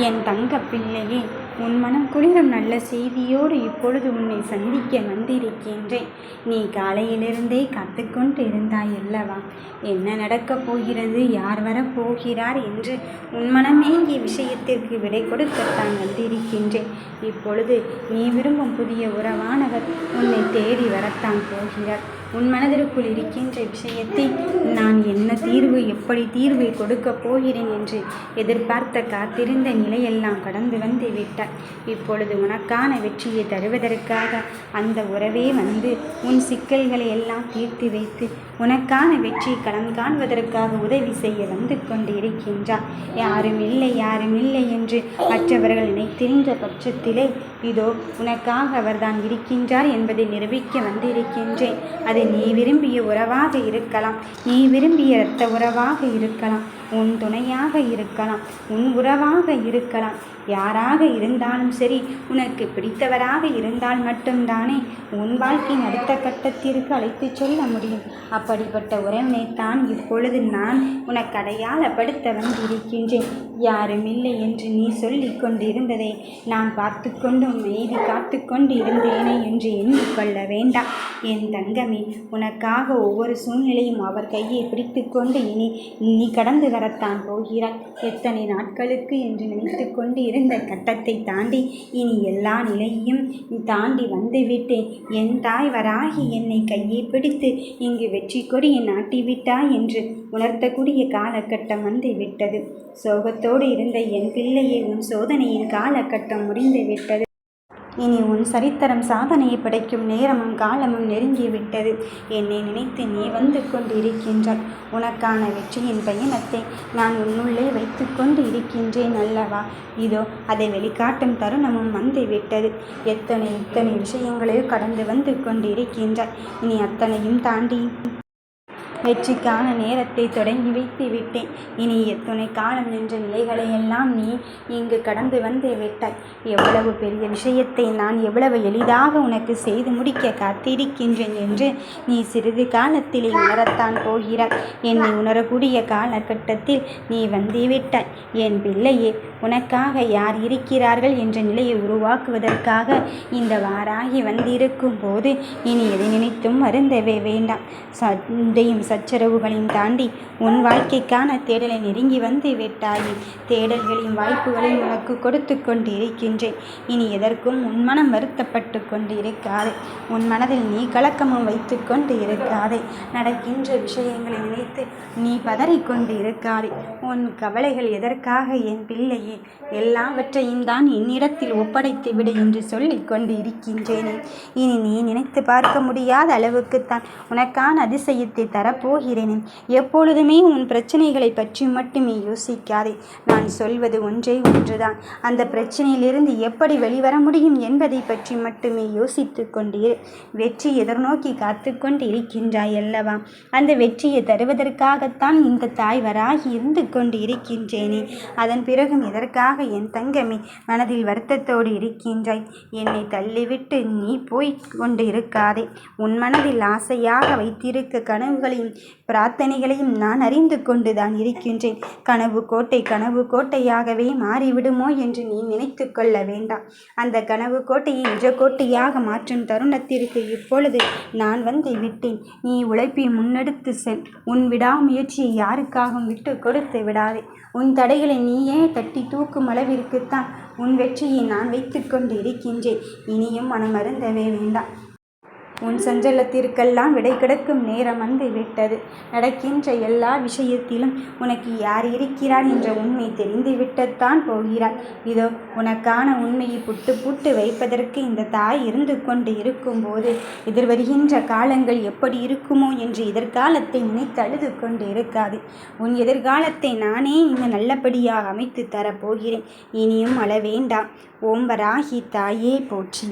என் தங்க பிள்ளையே உன் மனம் குளிரும் நல்ல செய்தியோடு இப்பொழுது உன்னை சந்திக்க வந்திருக்கின்றேன். நீ காலையிலிருந்தே காத்துக்கொண்டு இருந்தாய் அல்லவா என்ன நடக்கப் போகிறது? யார் வரப் போகிறார் என்று உன் மனமேங்கிய விஷயத்திற்கு விடை கொடுக்கத்தான் வந்திருக்கின்றேன். இப்பொழுது நீ விரும்பும் புதிய உறவானவர் உன்னை தேடி வரத்தான் போகிறார். உன் மனதிற்குள் இருக்கின்ற விஷயத்தை நான் என்ன தீர்வு எப்படி தீர்வை கொடுக்கப் போகிறேன் என்று எதிர்பார்த்த காத்திருந்த நிலையெல்லாம் கடந்து வந்து விட்டார் இப்பொழுது உனக்கான வெற்றியை தருவதற்காக அந்த உறவே வந்து உன் சிக்கல்களை எல்லாம் தீர்த்து வைத்து உனக்கான வெற்றி களம் காண்பதற்காக உதவி செய்ய வந்து கொண்டு இருக்கின்றார் யாரும் இல்லை யாரும் இல்லை என்று மற்றவர்கள் நினைத்திருந்த பட்சத்திலே இதோ உனக்காக அவர்தான் இருக்கின்றார் என்பதை நிரூபிக்க வந்திருக்கின்றேன். அது நீ விரும்பிய உறவாக இருக்கலாம். நீ விரும்பிய இரத்த உறவாக இருக்கலாம். உன் துணையாக இருக்கலாம் உன் உறவாக இருக்கலாம். யாராக இருந்தாலும் சரி உனக்கு பிடித்தவராக இருந்தால் மட்டும்தானே உன் வாழ்க்கையின் அடுத்த கட்டத்திற்கு அழைத்துச் சொல்ல முடியும். அப்படிப்பட்ட உறவினைத்தான் இப்பொழுது நான் உனக்கு அடையாளப்படுத்த வந்திருக்கின்றேன். யாரும் இல்லை என்று நீ சொல்லிக் கொண்டிருந்ததை நான் பார்த்து கொண்டும் மீதி காத்து கொண்டு இருந்தேனே என்று எண்ணிக்கொள்ள வேண்டாம். என் தங்கமே உனக்காக ஒவ்வொரு சூழ்நிலையும் அவர் கையை பிடித்து கொண்டு இனி நீ கடந்து வரத்தான் போகிறாய் எத்தனை நாட்களுக்கு என்று நினைத்து கொண்டு இருந்த கட்டத்தை தாண்டி இனி எல்லா நிலையையும் தாண்டி வந்துவிட்டேன். என் தாய் வராகி என்னை கையை பிடித்து இங்கு வெற்றி கொடியை நாட்டிவிட்டாய் என்று உணர்த்தக்கூடிய காலகட்டம் வந்து விட்டது. சோகத்தோடு இருந்த என் பிள்ளையை உன் சோதனையின் காலகட்டம் முடிந்து விட்டது. இனி உன் சரித்திரம் சாதனையை படைக்கும் நேரமும் காலமும் நெருங்கிவிட்டது. என்னை நினைத்து நீ வந்து கொண்டிருக்கின்றாய். உனக்கான வெற்றியின் பயணத்தை நான் உன்னுள்ளே வைத்து கொண்டு இருக்கின்றேன் அல்லவா? இதோ அதை வெளிக்காட்டும் தருணமும் வந்து விட்டது எத்தனை எத்தனை விஷயங்களையோ கடந்து வந்து கொண்டிருக்கின்றாய். இனி அத்தனையும் தாண்டி வெற்றிக்கான நேரத்தை தொடங்கி வைத்து விட்டேன். இனி எத்துணை காலம் நின்ற நிலைகளை எல்லாம் நீ இங்கு கடந்து வந்து விட்டாய். எவ்வளவு பெரிய விஷயத்தை நான் எவ்வளவு எளிதாக உனக்கு செய்து முடிக்க காத்திருக்கின்றேன் என்று நீ சிறிது காலத்திலே உணரத்தான் போகிறாய். என்னை உணரக்கூடிய காலகட்டத்தில் நீ வந்து விட்டாய். என் பிள்ளையே உனக்காக யார் இருக்கிறார்கள் என்ற நிலையை உருவாக்குவதற்காக இந்த வாராகி வந்திருக்கும் போது இனி எதை நினைத்தும் வருந்தவே வேண்டாம். சண்டையும் சச்சரவுகளையும் தாண்டி உன் வாழ்க்கைக்கான தேடலை நெருங்கி வந்து விட்டாயே. தேடல்களையும் வாய்ப்புகளையும் உனக்கு கொடுத்து கொண்டு இருக்கின்றேன் இனி எதற்கும் உன் மனம் வருத்தப்பட்டு கொண்டு இருக்காதே உன் மனதில் நீ கலக்கமும் வைத்து கொண்டு இருக்காதே நடக்கின்ற விஷயங்களை நினைத்து நீ பதறிக்கொண்டு இருக்காதே உன் கவலைகள் எதற்காக என் பிள்ளையே? எல்லாவற்றையும் தான் என்னிடத்தில் ஒப்படைத்து விடு என்று சொல்லிக் கொண்டு இருக்கின்றேனே இனி நீ நினைத்து பார்க்க முடியாத அளவுக்குத்தான் உனக்கான அதிசயத்தை போகிறேன். எப்பொழுதுமே உன் பிரச்சனைகளை பற்றி மட்டுமே யோசிக்காதே. நான் சொல்வது ஒன்றே ஒன்றுதான். அந்த பிரச்சனையிலிருந்து எப்படி வெளிவர முடியும் என்பதை பற்றி மட்டுமே யோசித்து கொண்டே வெற்றி எதிர்நோக்கி காத்து கொண்டு இருக்கின்றாய் அல்லவா? அந்த வெற்றியை தருவதற்காகத்தான் இந்த தாய் வராகி இருந்து கொண்டு இருக்கின்றேனே அதன் பிறகும் எதற்காக என் தங்கமே மனதில் வருத்தத்தோடு இருக்கின்றாய்? என்னை தள்ளிவிட்டு நீ போய் கொண்டு இருக்காதே உன் மனதில் ஆசையாக வைத்திருக்க கனவுகளையும் பிரார்த்தனைகளையும் நான் அறிந்து கொண்டுதான் இருக்கின்றேன். கனவு கோட்டை கனவு கோட்டையாகவே மாறிவிடுமோ என்று நீ நினைத்து கொள்ள வேண்டாம். அந்த கனவு கோட்டையை நிஜ கோட்டையாக மாற்றும் தருணத்திற்கு இப்பொழுது நான் வந்து விட்டேன். நீ உழைப்பை முன்னெடுத்து செல். உன் விடாமுயற்சியை யாருக்காகவும் விட்டு கொடுத்து விடாதே. உன் தடைகளை நீயே தட்டி தூக்கும் அளவிற்குத்தான் உன் வெற்றியை நான் வைத்துக்கொண்டு இருக்கின்றேன். இனியும் மனமருந்தவே வேண்டாம். உன் சஞ்சலத்திற்கெல்லாம் விடை கிடைக்கும் நேரம் வந்து விட்டது. நடக்கின்ற எல்லா விஷயத்திலும் உனக்கு யார் இருக்கிறார் என்ற உண்மை தெரிந்துவிட்டத்தான் போகிறார் இதோ உனக்கான உண்மையை புட்டு புட்டு வைப்பதற்கு இந்த தாய் இருந்து கொண்டு இருக்கும்போது எதிர்வருகின்ற காலங்கள் எப்படி இருக்குமோ என்று எதிர்காலத்தை நினைத்து அழுது கொண்டு இருக்காது. உன் எதிர்காலத்தை நானே இங்கு நல்லபடியாக அமைத்து தரப்போகிறேன். இனியும் அழ வேண்டாம். ஓம் வராகி தாயே போற்றி.